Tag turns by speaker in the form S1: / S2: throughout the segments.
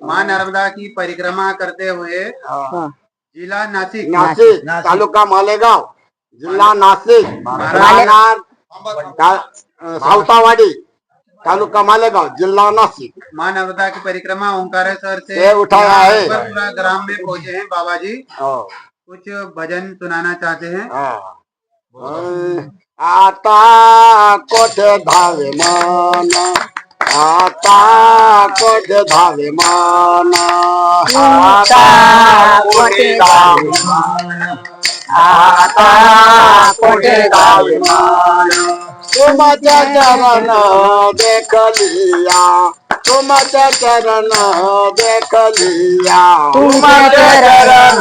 S1: माँ नर्मदा की परिक्रमा करते हुए
S2: हाँ।
S1: जिला नासिक।
S3: नाशिक तालुका मालेगाव जिल्हा नाशिक राहणार अं, सावतावाडी तालुका मालेगाव जिल्हा नाशिक
S1: माँ नर्मदा की परिक्रमा ओंकारेश्वर से
S3: से उठाया है।
S1: पूरा ग्राम में पहुँचे हैं बाबा जी कुछ भजन सुनाना चाहते हैं।
S3: अं, आता कोठे धावे मन। आता पद धावे मन आता कोठे धावे मन आता कोठे धावे मन तुमच्या चरण देखलिया. तुमच्या चरण देखलिया.
S2: तुमच्या चरण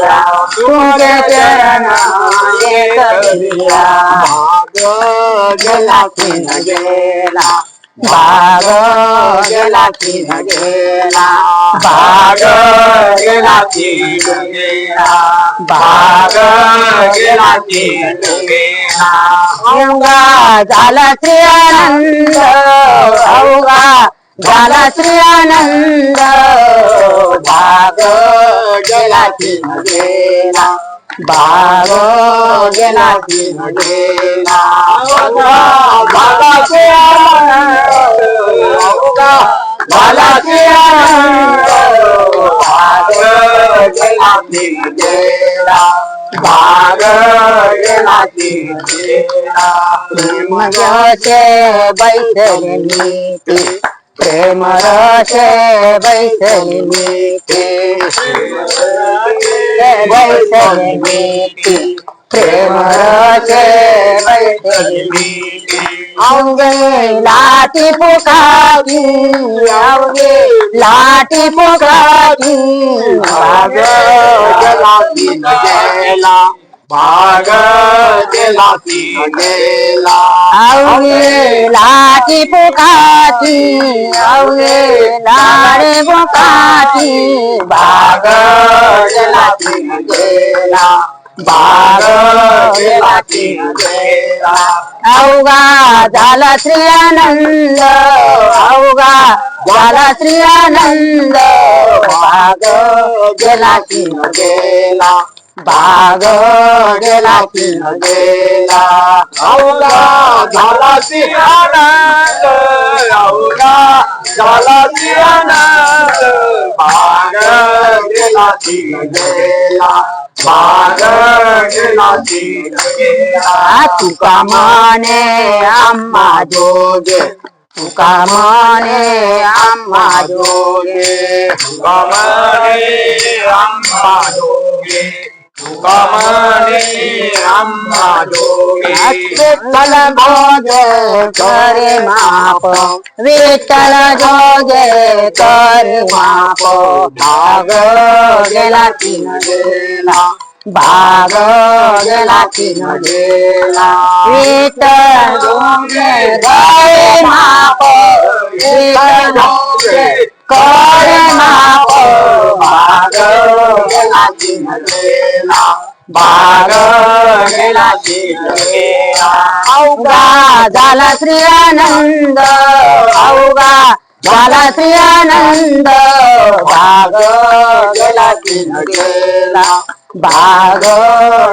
S2: देखलिया, तुमचे चरण
S3: भाग गेला की न गेला
S2: भाग
S3: गेला की न गेला
S2: भाग
S3: गेला की न गेला
S2: भाग
S3: गेला की न गेला
S2: झाला श्री आनंद झाला श्री आनंद. भाग
S3: गेला की न गेला
S2: भाग
S3: गेला की न गेला भागा श्री आनंद. झाला श्री आनंद. भाग गेला की न गेला भाग गेला की न गेला
S2: प्रेम रसे बैसली नीती. प्रेम रसे बैसली नीती बैसली नीती प्रेम रसे बैसली लाटी पुकाकी अवगे लाटी पुकाकी
S3: भाग गेला गेला भाग गेला गेला
S2: अवगे पुकाकी अवगे लाडे पुकाकी
S3: भाग गेला भाग
S2: झाला श्री आनंद अवघा झाला श्री आनंद. भाग गेला
S3: गेला
S2: भाग गेला की
S3: गेला अवघा झाला ती झाला ती भाग गेला की गेला भाग गेला की गेला
S2: तुका माने आम्हा जोगे. तुका माने आम्हा जोगे.
S3: तुकामणे आम्हा आम्हा
S2: विठ्ठल जोगे करे माप विठ्ठल जोगे करे माप भाग गेला की न गेला भाग गेला की न गेला विठ्ठल जोगे करे माप विठ्ठल जोगे करे माप भाग न गेला अवघा झाला श्री आनंद अवघा झाला श्री आनंद. भाग गेला गेला भाग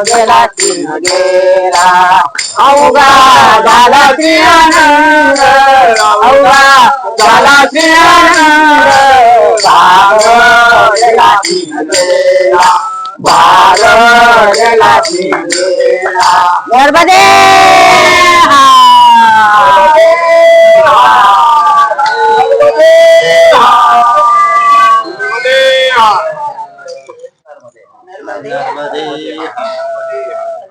S2: गेला गेला अवघा झाला श्री आनंद अवघा झाला श्री आनंद. भाग गेला की न